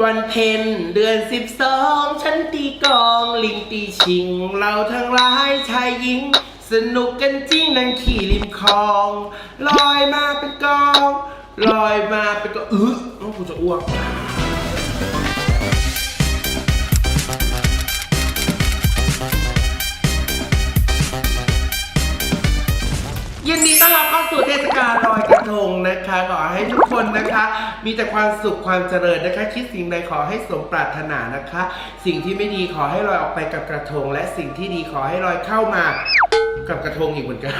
วันเพ็ญเดือนสิบสองฉันตีกลองลิงตีชิง เราทั้งหลายชายหญิง สนุกกันจริงนั่งขี่ริมคลอง ลอยมาเป็นกอง ลอยมาเป็นกองอื้อต้องกูจะอ้วก ยินดีต้อนรับเข้าสู่เทศกาลลอยกระทงนะคะ ขอให้ทุกคนนะคะ มีแต่ความสุขความเจริญนะคะ คิดสิ่งใดขอให้สมปรารถนานะคะ สิ่งที่ไม่ดีขอให้ลอยออกไปกับกระทง และสิ่งที่ดีขอให้ลอยเข้ามากับกระทงอีกเหมือนกัน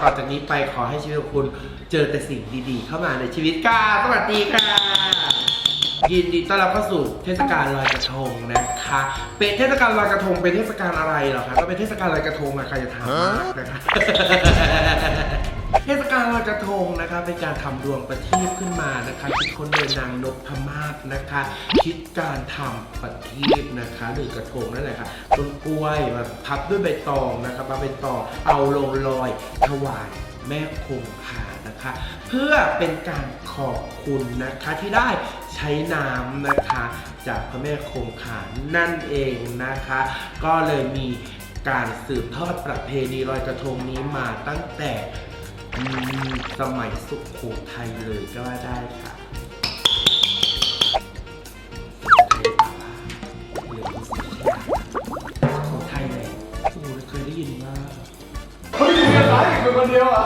ต่อจากนี้ไปขอให้ชีวิตของคุณเจอแต่สิ่งดีๆ เข้ามาในชีวิตค่ะสวัสดีค่ะ ยินดีต้อนรับเข้าสู่เทศกาลลอยกระทงนะคะ เป็นเทศกาลลอยกระทงเป็นเทศกาลอะไรเหรอคะก็เป็นเทศกาลลอยกระทงอะใครจะถามมากนะคะเทศกาลลอยกระทงนะคะเป็นการทำดวงประทีปขึ้นมานะคะคิดค้นโดยนางนพมาศนะคะ คิดการทำประทีปนะคะหรือกระทงนั่นแหละค่ะต้นกล้วยมาพับด้วยใบตองนะคะมาใบตองเอาลงลอยถวายแม่คงคานะคะ เพื่อเป็นการขอบคุณนะคะที่ได้ ใช้น้ำนะคะ จากพระแม่คงคานั่นเองนะคะ ก็เลยมีการสืบทอดประเพณีลอยกระทงนี้มาตั้งแต่อืมสมัยสุโขทัยเลยก็ว่าได้ค่ะสุโขทัยหรือสุโขทัยเลยโอ้เคยได้ยินว่าเขาอยู่กันหลายคนคนเดียวอะ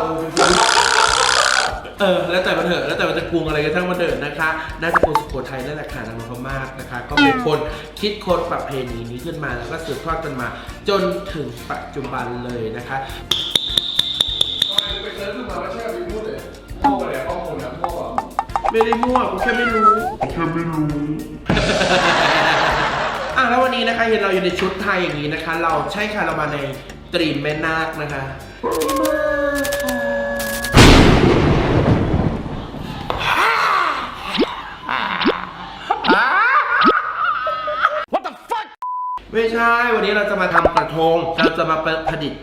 เออแล้วแต่มันเถอะแล้วแต่มันจะกรุงอะไรกันทั้งมันเดินนะคะ น่าจะกรุงสุโขทัยนั่นแหละค่ะนางนพมาศนะคะ ก็เป็นคนคิดค้นประเพณีนี้ขึ้นมาแล้วก็สืบทอดกันมา จนถึงปัจจุบันเลยนะคะทำไมไปเจอขึ้นมาไม่ใช่ไปพูดเลยพ่อไปเลยพ่อคนนะพ่อแบบไม่ได้มั่วกูแค่ไม่รู้แค่ไม่รู้อะแล้ววันนี้นะคะเห็นเราอยู่ในชุดไทยอย่างนี้นะคะ เราใช่ค่ะเรามาในตรีมแม่นาคนะคะ ไม่ใช่ วันนี้เราจะมาทำกระทง เราจะมาประดิษฐ์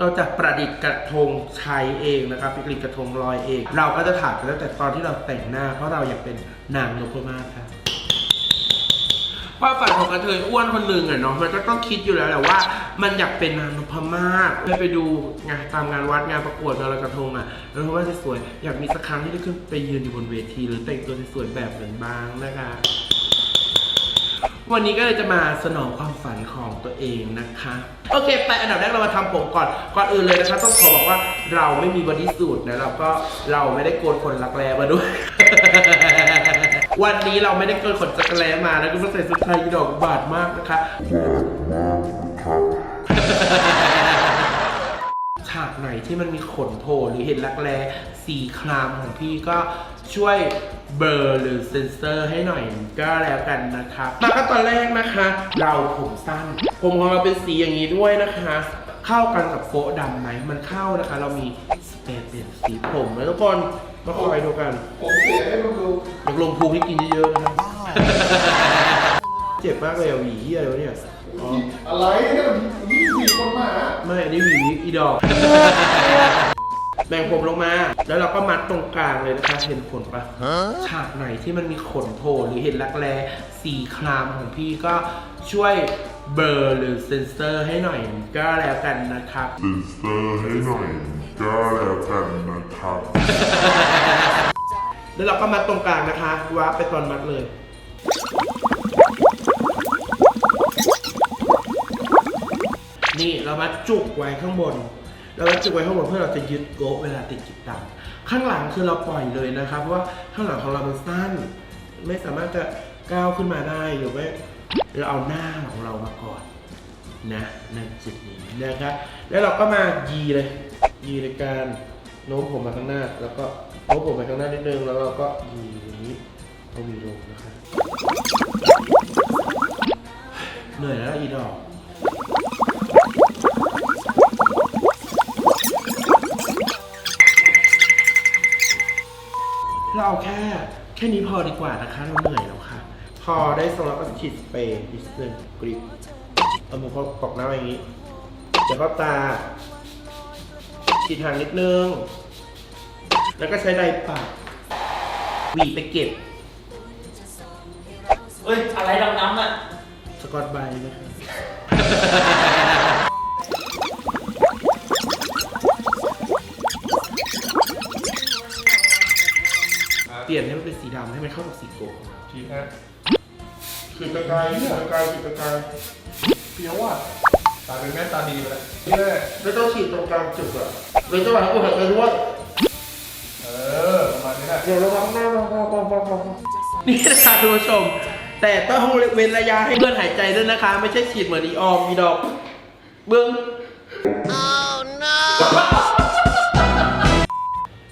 เราจะประดิษฐ์กระทงใช้เองนะครับประดิษฐ์กระทงลอยเอง เราก็จะถ่ายกันตั้งแต่ตอนที่เราแต่งหน้า เพราะเราอยากเป็นนางนพมาศครับ ความฝันของกระเทยอ้วนคนหนึ่งอะเนาะมันก็ต้องคิดอยู่แล้วแหละว่า มันอยากเป็นนางนพมาศเคยไปดูงานตามงานวัดงานประกวดงานลอยกระทงอะแล้วว่าสวยๆอยากมีสักครั้งที่ได้ขึ้นไปยืนอยู่บนเวที หรือแต่งตัวสวยๆแบบเหมือนบ้างนะคะ วันนี้ก็เลยจะมาสนองความฝันของตัวเองนะคะ โอเค ไปอันดับแรกเรามาทำผมก่อน ก่อนอื่นเลยนะคะ ต้องขอบอกว่าเราไม่มีบอดี้สูทนะเราก็เราไม่ได้โกนขนรักแร้มาด้วย วันนี้เราไม่ได้โกนขนจักรแร้มานะก็มาใส่ชุดไทยดอกบาทมากนะคะ ฉากไหนที่มันมีขนโผล่หรือเห็นรักแร้สีครามของพี่ก็ช่วย เบลอร์หรือเซนเซอร์ให้หน่อยก็แล้วกันนะครับมาก็ตอนแรกนะคะ เราผมสั้น ผมของเราเป็นสีอย่างนี้ด้วยนะคะ เข้ากันกับโป๊ะดำไหมมันเข้านะคะ เรามีสเปรย์เปลี่ยนสีผมนะทุกคนมาคอยดูกันผมเสียให้มันดูอยากลงภูมิให้กินเยอะๆนะครับเจ็บมากเลยอะหวีเหี้ยอะไรวะเนี่ยอ๋ออะไรเนี่ยยี่สี่คนมาไม่อันนี้หวีอีดอก แบ่งผมลงมา แล้วเราก็มัดตรงกลางเลยนะคะ เห็นขนปะฉากไหนที่มันมีขนโผล่หรือเห็นรักแร้สีครามของพี่ก็ช่วยเบลอร์หรือเซนเซอร์ให้หน่อยก็แล้วกันนะครับ เซนเซอร์ให้หน่อยก็แล้วกันนะครับ แล้วเราก็มัดตรงกลางนะคะวาร์ปไปตอนมัดเลย นี่เรามาจุกไว้ข้างบน เราจุกไว้ข้างบนเพื่อเราจะยึดโกะเวลาติดกิบตังข้างหลังคือเราปล่อยเลยนะครับเพราะว่าข้างหลังของเรามันสั้น ไม่สามารถจะก้าวขึ้นมาได้หรือว่าเราเอาหน้าของเรามาก่อนนะนั่นจุดนี้นะครับแล้วเราก็มายีเลยยีในการโน้มผมมาข้างหน้า แล้วก็โน้มผมไปข้างหน้านิดนึงแล้วเราก็ยีอย่างนี้เอาวีลงนะครับเหนื่อยแล้วอีดอก เราเอาแค่แค่นี้พอดีกว่านะคะ เราเหนื่อยแล้วค่ะ พอได้ทรงแล้วก็ฉีดสเปรย์นิดนึงกริบเอามือเขากรอกน้ำอย่างนี้เดี๋ยวก็ตาฉีดหางนิดนึง แล้วก็ใช้ไดร์ปากหวีไปเก็บเอ้ย อะไรดำๆอะ สกอตไบรท์นะครับ ให้มันเป็นสีดำให้มันเข้ากับสีโกะทีแค่คือกระกายคือกระกายคือกระกายเฟี้ยวอะตายเป็นแม่ตาดีไปแล้วนี่แหละไม่ต้องฉีดตรงกลางจุดอะเลยจะว่ากูหายใจด้วยเออประมาณนี้แหละเดี๋ยวระวังหน้าระวังระวังระวังนี่นะคะคุณผู้ชม แต่ต้องเว้นระยะให้เพื่อนหายใจด้วยนะคะ ไม่ใช่ฉีดเหมือนอีออมมีดอก เบิ้อง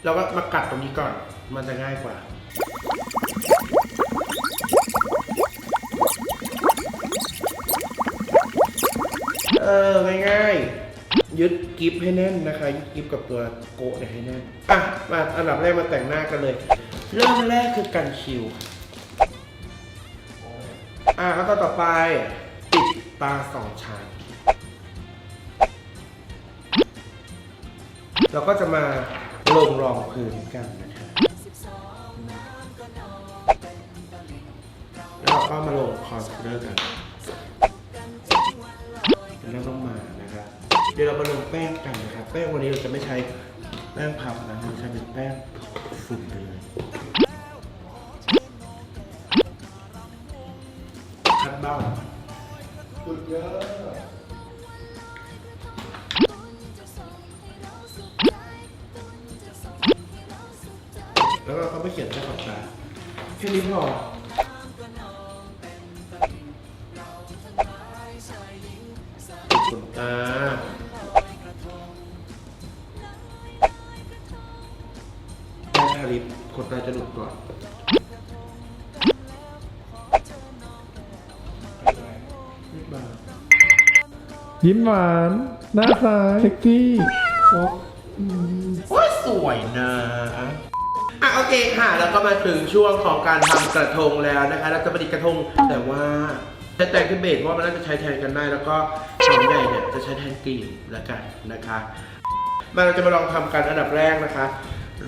เราก็มากัดตรงนี้ก่อน มันจะง่ายกว่า ง่ายๆ ยึดกิฟให้แน่นนะคะ ยึดกิฟกับตัวโกะเนี่ยให้แน่นอะมาอันดับแรกมาแต่งหน้ากันเลย เริ่มแรกคือกันคิวอะแล้วก็ต่อไปปิดตาสองชั้นเราก็จะมาลงรองพื้นกันนะคะแล้วเราก็มาลงคอนซีลเลอร์กันแล้วต้องมา ดี๋ยวเรามาลงแป้งกันนะครับ แป้งวันนี้เราจะไม่ใช้แป้งพับนะเราใช้เป็นแป้งฝุ่นเลยคัดเบ้าสุดยอดแล้วเราก็ไม่เขียนแค่ขอบตาแค่นี้พอ แป้งทาลิปขนตาจะหลุดก่อนนิดบางยิ้มหวาน หน้าซ้ายเซ็กซี่โอ้ยสวยนะอะโอเคค่ะแล้วก็มาถึงช่วงของการทำกระทงแล้วนะคะ เราจะประดิษฐ์กระทง แต่ว่าใช้แต่งขึ้นเบสเพราะว่ามันน่าจะใช้แทนกันได้ แล้วก็ของใหญ่เนี่ยจะใช้แทนกลีบแล้วกันนะคะมาเราจะมาลองทำกันอันดับแรกนะคะ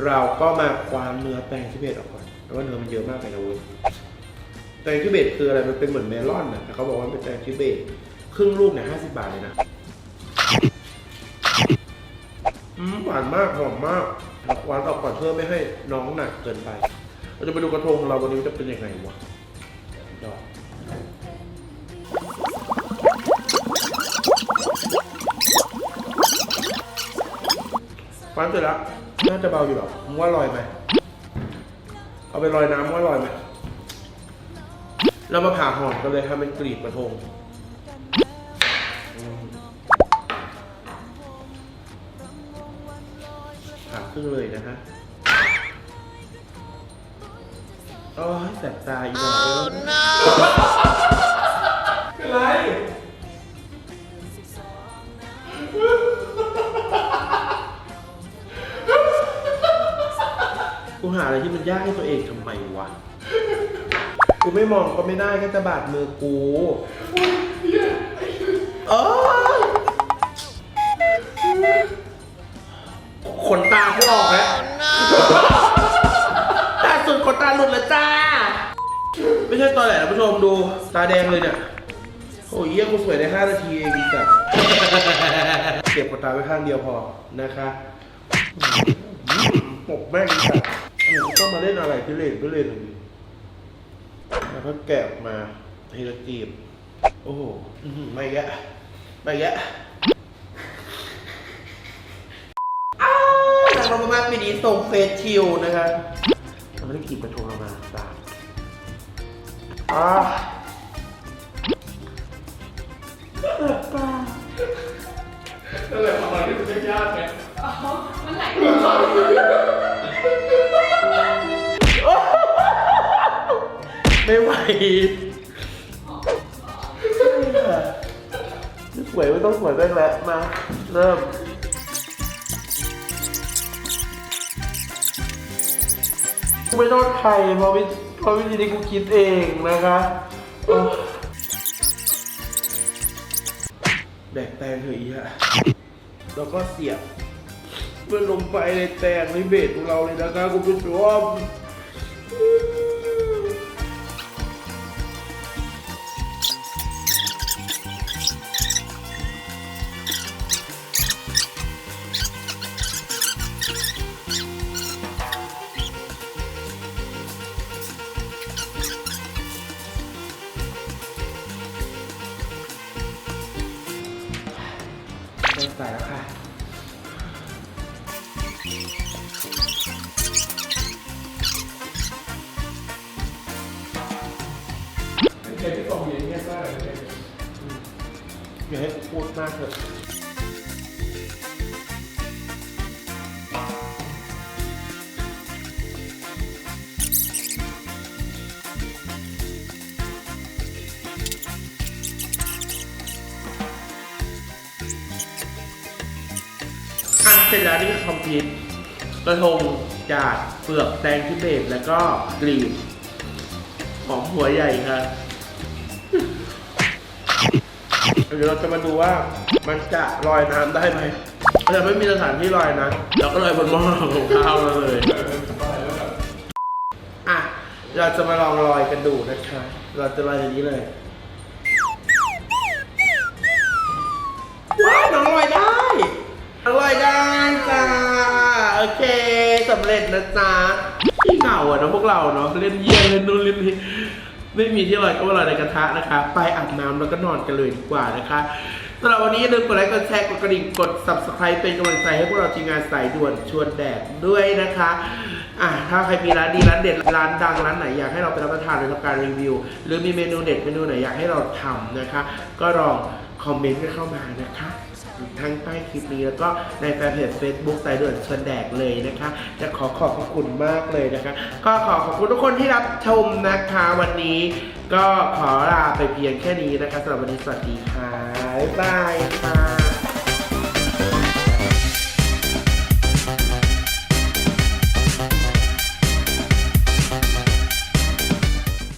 เราก็มาควางเนื้อแป้งที่เบสออกก่อนเพราะว่าเนื้อมันเยอะมากไปนะเว้ยแตงที่เบสคืออะไรมันเป็นเหมือนเมลอนนะแต่เขาบอกว่าเป็นแตงที่เบสครึ่งลูกเนี่ยห้าสิบบาทเลยนะอืมหวานมากหอมมากหวานออกก่อนเพื่อไม่ให้น้องหนักเกินไป เราจะไปดูกระทงของเราวันนี้จะเป็นยังไงวะดอกหวานเสร็จแล้ว น่าจะเบาอยู่หรอกมึงว่าลอยไหมเอาไปลอยน้ำมึงว่าลอยไหมเรามาผ่าห่อกันเลยทำเป็นกลีบกระทงอืมผ่าครึ่งเลยนะฮะโอ้ยแสบตาอีกแล้วเป็นไร กูหาอะไรที่มันยากให้ตัวเองทำไมวะ กูไม่มองก็ไม่ได้ก็จะบาดมือกูเออขนตากูออกแล้วตาสุดขนตาหลุดแล้วจ้า ไม่ใช่ตอนแหละผู้ชมดูตาแดงเลยเนี่ย โอ้ยเยี่ยกูสวยได้ 5 นาทีเองจัดเก็บขนตาไว้ข้างเดียวพอนะคะปกแม่งจัด ทำไมกูต้องมาเล่นอะไรที่เล่นก็เล่นอย่างนี้แล้วก็แกะออกมาทีละกีบ โอ้โหอื้อหือไม่แยะไม่แยะอ้าวหนังเรามาปีนี้ส่งเฟสชิลนะคะเราไม่ได้กีบกระทงเรามาสามอ่านั่นแหละประมาณที่มันยากๆไงไไม่ไหวสวยไม่ต้องสวยแม่งแล้วมา เริ่มกูไม่ต้องใครเพราะวิเพราะวิธีนี้กูคิดเองนะคะแบกแตงเถอะอีอะแล้วก็เสียบ พื่อลงไปในแตงในเบสของเราเลยนะคะคุณผู้ชมเริ่มใส่แล้วค่ะ เป็นเกมที่ตรงนี้เงียบมากเลยเนี่ยอย่าให้พูดมากเถอะ เสร็จแล้วนี่คอมพิวกระทงจากเปลือกแตงทิเบตแล้วก็กลีบหอมหัวใหญ่ค่ะเดี๋ยวเราจะมาดูว่ามันจะลอยน้ำได้ไหมแต่ไม่มีสถานที่ลอยนะ เราก็ลอยบนหม้อของข้าวเราเลยอะเราจะมาลองลอยกันดูนะคะ เราจะลอยอย่างนี้เลยว้าวน้องลอย องลอยได้จ้าโอเคสำเร็จนะจ๊ะที่เหงาอะเนอะพวกเราเนาะเล่นเยี่ยเล่นนู่นเล่นนี่ไม่มีที่ลอยก็มาลอยในกระทะนะคะ ไปอาบน้ำแล้วก็นอนกันเลยดีกว่านะคะสำหรับวันนี้อย่าลืมกดไลค์กดแชร์กดกระดิ่งกด subscribe เป็นกำลังใจให้พวกเราทีมงานสายด่วนชวนแดดด้วยนะคะอะถ้าใครมีร้านดีร้านเด็ดร้านดังร้านไหนอยากให้เราไปรับประทานหรือทำการรีวิว หรือมีเมนูเด็ดเมนูไหนอยากให้เราทำนะคะ ก็ลองคอมเมนต์กันเข้ามานะคะ ทั้งใต้คลิปนี้ แล้วก็ในแฟนเพจ Facebook สายด่วนชวนแดกเลยนะคะ จะขอขอบพระคุณมากเลยนะคะ ก็ขอขอบคุณทุกคนที่รับชมนะคะวันนี้ ก็ขอลาไปเพียงแค่นี้นะคะสำหรับวันนี้สวัสดีค่ะบ๊ายบายค่ะ